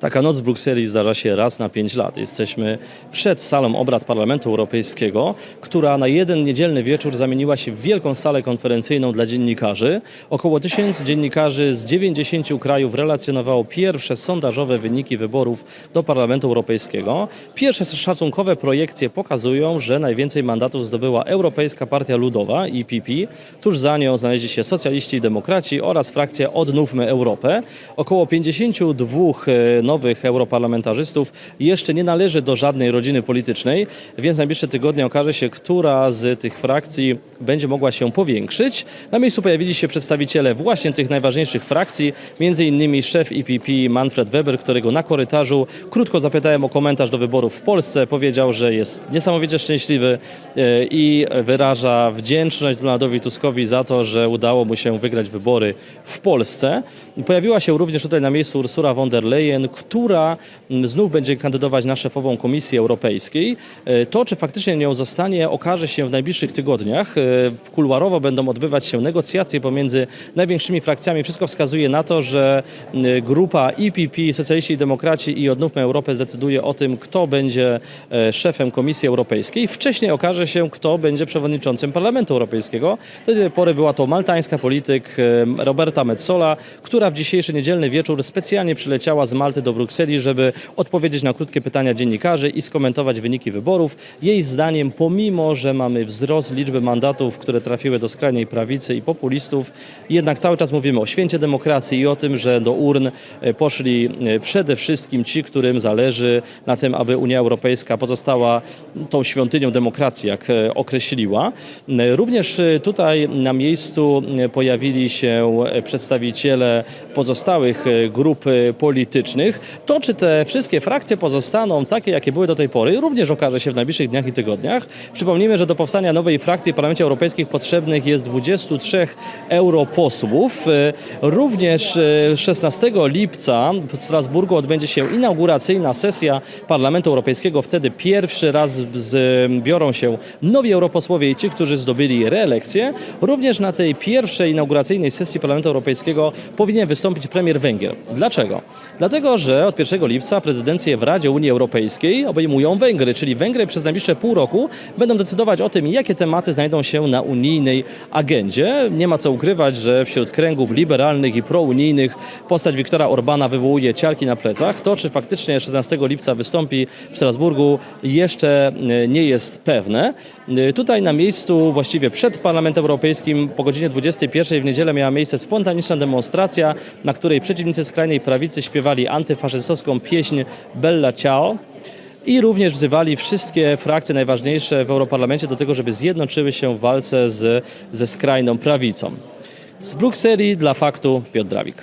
Taka noc w Brukseli zdarza się raz na pięć lat. Jesteśmy przed salą obrad Parlamentu Europejskiego, która na jeden niedzielny wieczór zamieniła się w wielką salę konferencyjną dla dziennikarzy. Około tysiąc dziennikarzy z 90 krajów relacjonowało pierwsze sondażowe wyniki wyborów do Parlamentu Europejskiego. Pierwsze szacunkowe projekcje pokazują, że najwięcej mandatów zdobyła Europejska Partia Ludowa, EPP. Tuż za nią znaleźli się socjaliści i demokraci oraz frakcja Odnówmy Europę. Około 52 e, nowych europarlamentarzystów jeszcze nie należy do żadnej rodziny politycznej, więc najbliższe tygodnie okaże się, która z tych frakcji będzie mogła się powiększyć. Na miejscu pojawili się przedstawiciele właśnie tych najważniejszych frakcji, innymi szef EPP Manfred Weber, którego na korytarzu krótko zapytałem o komentarz do wyborów w Polsce. Powiedział, że jest niesamowicie szczęśliwy e, i wyraża wdzięczność Donaldowi Tuskowi za to, że udało mu się wygrać wybory w Polsce. Pojawiła się również tutaj na miejscu Ursula von der Leyen, która mm, znów będzie kandydować na szefową Komisji Europejskiej. E, To, czy faktycznie nią zostanie, okaże się w najbliższych tygodniach. E, Kuluarowo będą odbywać się negocjacje pomiędzy największymi frakcjami. Wszystko wskazuje na to, że mm, grupa EPP, Socjaliści i Demokraci i Odnówmy Europę zdecyduje o tym, kto będzie e, szefem Komisji Europejskiej. Wcześniej okaże się, kto będzie przewodniczącym Parlamentu Europejskiego. Do tej pory była to maltańska polityk e, Roberta Metsola, która w dzisiejszy niedzielny wieczór specjalnie przyleciała z Malty do Brukseli, żeby odpowiedzieć na krótkie pytania dziennikarzy i skomentować wyniki wyborów. Jej zdaniem, pomimo, że mamy wzrost liczby mandatów, które trafiły do skrajnej prawicy i populistów, jednak cały czas mówimy o święcie demokracji i o tym, że do urn e, poszli e, przede wszystkim ci, którym zależy na tym, aby Unia Europejska pozostała tą świątynią demokracji, jak e, określiła. Również tutaj na miejscu pojawili się przedstawiciele pozostałych grup politycznych. To, czy te wszystkie frakcje pozostaną takie, jakie były do tej pory, również okaże się w najbliższych dniach i tygodniach. Przypomnijmy, że do powstania nowej frakcji w Parlamencie Europejskim potrzebnych jest 23 europosłów. E, Również e, 16 lipca w Strasburgu odbędzie się inauguracyjna sesja Parlamentu Europejskiego. Wtedy pierwszy raz z- biorą się nowi europosłowie i ci, którzy zdobyli reelekcję. Również na tej pierwszej inauguracyjnej sesji Parlamentu Europejskiego powinien wystąpić premier Węgier. Dlaczego? Dlatego, że od 1 lipca prezydencję w Radzie Unii Europejskiej obejmują Węgry, czyli Węgry przez najbliższe pół roku będą decydować o tym, jakie tematy znajdą się na unijnej agendzie. Nie ma co ukrywać, że wśród kręgów liberalnych i prounijnych postać Viktora Orbana wywołuje ciarki na plecach. To, czy faktycznie 16 lipca wystąpi w Strasburgu, jeszcze e, nie jest pewne. E, Tutaj na miejscu, właściwie przed Parlamentem Europejskim, po godzinie 21 w niedzielę miała miejsce spontaniczna demonstracja, na której przeciwnicy skrajnej prawicy śpiewali antyfaszystowską pieśń Bella Ciao. I również wzywali wszystkie frakcje najważniejsze w Europarlamencie do tego, żeby zjednoczyły się w walce z, ze skrajną prawicą. Z Brukseli dla faktu Piotr Drawik.